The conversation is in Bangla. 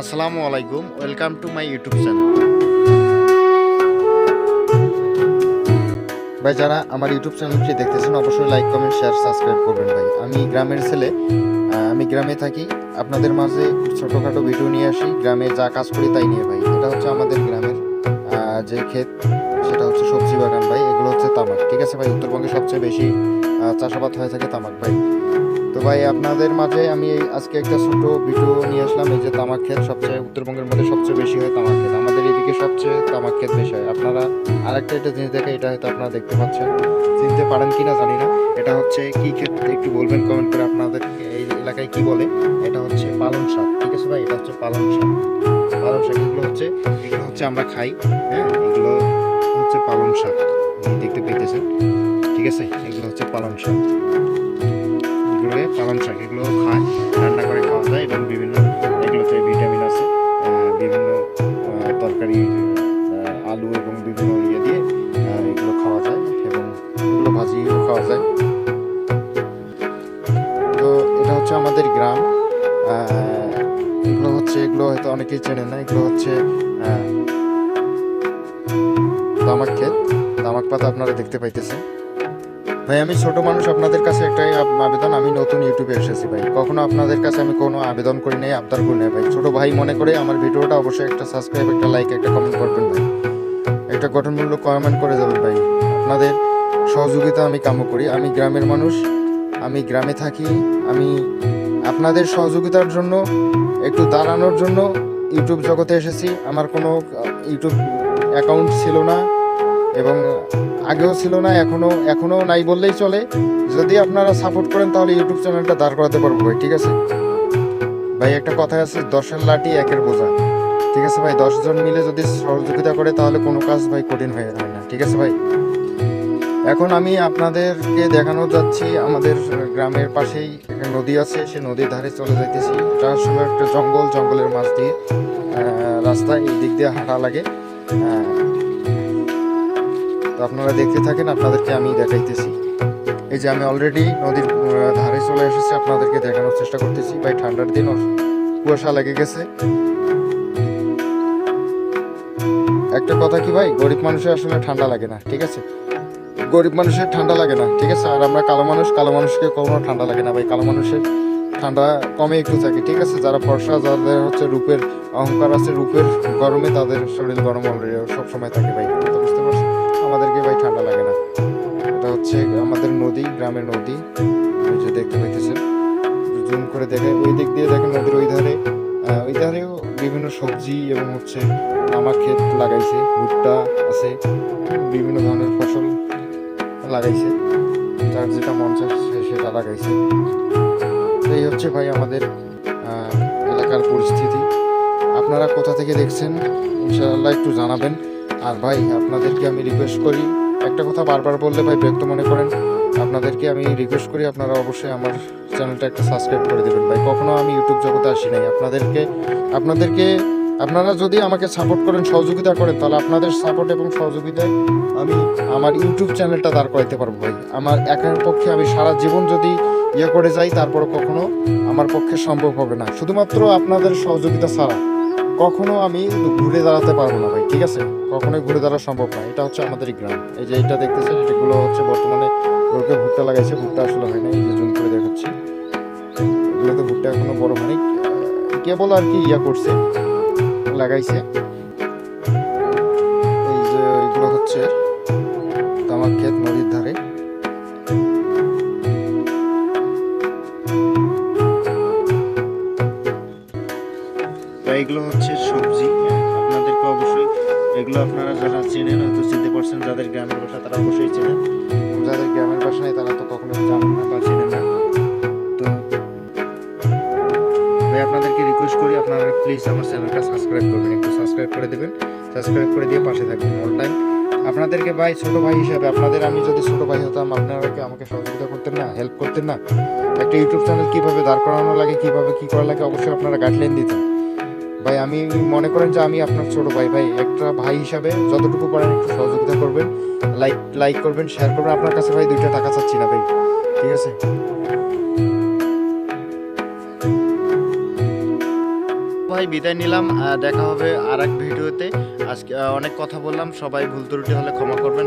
আসসালামু আলাইকুম, welcome to my YouTube channel. ভাই, যারা আমার ইউটিউব চ্যানেলটি দেখতেছেন, অবশ্যই লাইক কমেন্ট শেয়ার সাবস্ক্রাইব করবেন ভাই। আমি গ্রামের ছেলে আমি গ্রামে থাকি। আপনাদের মাঝে ছোটোখাটো ভিডিও নিয়ে আসি, গ্রামে যা কাজ করি তাই নিয়ে ভাই। এটা হচ্ছে আমাদের গ্রামের যে ক্ষেত, সেটা হচ্ছে সবজি বাগান ভাই। এগুলো হচ্ছে তামাক, ঠিক আছে ভাই? উত্তরবঙ্গে সবচেয়ে বেশি চাষাবাদ হয়ে থাকে তামাক ভাই। ভাই, আপনাদের মাঝে আমি আজকে একটা ছোট ভিডিও নিয়ে আসলাম। এই যে তামাক ক্ষেত সবচেয়ে উত্তরবঙ্গের মধ্যে সবচেয়ে বেশি হয় তামাক ক্ষেত। আমাদের এদিকে সবচেয়ে তামাক ক্ষেত বেশি হয়। আপনারা আরেকটা একটা জিনিস দেখে, এটা হয়তো আপনারা দেখতে পাচ্ছেন। চিনতে পারেন কিনা জানি না। এটা হচ্ছে কি ক্ষেত? একটু বলবেন কমেন্ট করে আপনাদের এই এলাকায় কি বলে। এটা হচ্ছে পালং শাক, ঠিক আছে ভাই? এটা হচ্ছে পালং শাক। পালং শাক, এগুলো হচ্ছে এগুলো হচ্ছে আমরা খাই হ্যাঁ? এগুলো হচ্ছে পালং শাক। দেখতে পেতেছেন, ঠিক আছে? এগুলো হচ্ছে পালং শাক। পালং শাক, এগুলো খায়, রান্না করে খাওয়া যায় এবং বিভিন্ন, এগুলোতে ভিটামিন আছে বিভিন্ন তরকারি আলু এবং বিভিন্ন ইয়ে দিয়ে এগুলো খাওয়া যায় এবং এগুলো ভাজিও খাওয়া যায়। তো এটা হচ্ছে আমাদের গ্রাম এগুলো হচ্ছে, এগুলো হয়তো অনেকেই চেনেন না, এগুলো হচ্ছে তামাক ক্ষেত, তামাক পাতা আপনারা দেখতে পাইতেছেন। ভাই, আমি ছোট মানুষ, আপনাদের কাছে একটাই আবেদন, আমি নতুন ইউটিউবে এসেছি ভাই। কখনো আপনাদের কাছে আমি কোনো আবেদন করি নাই, আবদার করি নাই ভাই। ছোট ভাই মনে করে আমার ভিডিওটা অবশ্যই একটা সাবস্ক্রাইব একটা লাইক একটা কমেন্ট করবেন ভাই। একটা গঠনমূলক কমেন্ট করে যাবেন ভাই। আপনাদের সহযোগিতা আমি কামও করি। আমি গ্রামের মানুষ, আমি গ্রামে থাকি, আমি আপনাদের সহযোগিতার জন্য, একটু দাঁড়ানোর জন্য ইউটিউব জগতে এসেছি। আমার কোনো ইউটিউব অ্যাকাউন্ট ছিল না। এবং আগেও ছিল না এখনও এখনও নাই বললেই চলে। যদি আপনারা সাপোর্ট করেন তাহলে ইউটিউব চ্যানেলটা দাঁড় করাতে পারব ভাই ঠিক আছে? ভাই একটা কথা আছে দশের লাঠি একের বোঝা। ঠিক আছে ভাই দশজন মিলে যদি সহযোগিতা করে তাহলে কোনো কাজ ভাই কঠিন হয়ে যায় না ঠিক আছে ভাই? এখন আমি আপনাদেরকে দেখানো যাচ্ছি আমাদের গ্রামের পাশেই নদী আছে সে নদীর ধারে চলে যাইতেছি। এটা আসলে একটা জঙ্গল জঙ্গলের মাছ দিয়ে আহ, রাস্তা এই দিক দিয়ে হাঁটা লাগে। আপনারা দেখতে থাকেন, আপনাদেরকে আমি দেখাইতেছি। এই যে আমি অলরেডি নদীর ধারে চলে এসেছি, আপনাদেরকে দেখানোর চেষ্টা করতেছি। ভাই, ঠান্ডার দিন কুয়াশা লেগে গেছে। একটা কথা কি ভাই, গরিব মানুষের আসলে ঠান্ডা লাগে না, ঠিক আছে? গরিব মানুষের ঠান্ডা লাগে না, ঠিক আছে? আর আমরা কালো মানুষ, কালো মানুষকে কখনো ঠান্ডা লাগে না ভাই। কালো মানুষের ঠান্ডা কমে একটু থাকে, ঠিক আছে? যারা ফর্সা, যাদের হচ্ছে রূপের অহংকার আছে, রূপের গরমে তাদের শরীর গরম অলরেডি সবসময় থাকে ভাই। আমাদেরকে ঠান্ডা লাগে না। এটা হচ্ছে আমাদের নদী, গ্রামের নদী। যে দেখতে পাইতেছেন, জুম করে দেখে। ওই দিক দিয়ে দেখেন নদীর ওই ধারে ওই ধারেও বিভিন্ন সবজি এবং হচ্ছে আমার ক্ষেত লাগাইছে, ভুট্টা আছে, বিভিন্ন ধরনের ফসল লাগাইছে। যার যেটা মন চায় সেটা লাগাইছে। এই হচ্ছে ভাই আমাদের এলাকার পরিস্থিতি। আপনারা কোথা থেকে দেখছেন, ইনশাআল্লাহ একটু জানাবেন। আর ভাই, আপনাদেরকে আমি রিকোয়েস্ট করি একটা কথা বারবার বললে ভাই ব্যক্ত মনে করেন, আপনাদেরকে আমি রিকোয়েস্ট করি, আপনারা অবশ্যই আমার চ্যানেলটা একটা সাবস্ক্রাইব করে দেবেন ভাই। কখনো আমি ইউটিউব জগতে আসি নাই। আপনাদেরকে আপনাদেরকে, আপনারা যদি আমাকে সাপোর্ট করেন, সহযোগিতা করেন, তাহলে আপনাদের সাপোর্ট এবং সহযোগিতায় আমি আমার ইউটিউব চ্যানেলটা দাঁড় করাইতে পারব ভাই। আমার একার পক্ষে আমি সারা জীবন যদি ইয়ে করে যাই তারপর কখনো আমার পক্ষে সম্ভব হবে না। শুধুমাত্র আপনাদের সহযোগিতা ছাড়া। কখনো আমি ঘুরে দাঁড়াতে পারব না ভাই, ঠিক আছে? কখনোই ঘুরে দাঁড়া সম্ভব না, এটা হচ্ছে আমাদের গ্রাম। এই যে এটা দেখতেছেন, এগুলো হচ্ছে বর্তমানে ওকে ভুট্টা লাগাইছে, ভুট্টা আসলে হয় না এই যে জুম করে দেখাচ্ছি। এগুলোতে ভুট্টা এখনও বড় হয়নি কেবল আর কি ইয়া করছে, লাগাইছে। এই যে এগুলো হচ্ছে তামাক ক্ষেত নদীর ধারে। এগুলো হচ্ছে সবজি। আপনাদেরকে অবশ্যই এগুলো আপনারা যারা চেনেন, হয়তো চিনতে পারছেন, যাদের গ্রামের বাসা তারা অবশ্যই চেনেন। যাদের গ্রামের বাসা নেই, তারা তো কখনো জানেন না বা চেনেন না। তো ভাই, আপনাদেরকে রিকোয়েস্ট করি, আপনারা প্লিজ আমার চ্যানেলটা সাবস্ক্রাইব করবেন, একটু সাবস্ক্রাইব করে দেবেন। সাবস্ক্রাইব করে দিয়ে পাশে থাকবেন অল টাইম আপনাদেরকে ভাই, ছোট ভাই হিসাবে, আপনাদের আমি যদি ছোট ভাই হতাম, আপনারা কি আমাকে সহযোগিতা করতেন না হেল্প করতেন না? একটা ইউটিউব চ্যানেল কীভাবে দাঁড় করানো লাগে, কীভাবে কী করা লাগে, অবশ্যই আপনারা গাইডলাইন দিতেন। ভাই, আমি মনে করেন যে আমি আপনার ছোট ভাই। ভাই, একটা ভাই হিসাবে যতটুকু পারেন একটু সহযোগিতা করবেন, লাইক লাইক করবেন শেয়ার করবেন। আপনার কাছে ভাই দুইটা টাকা চাচ্ছি না ভাই, ঠিক আছে? ভাই, বিদায় নিলাম। দেখা হবে আর এক ভিডিওতে। আজকে অনেক কথা বললাম। সবাই ভুল ত্রুটি হলে ক্ষমা করবেন।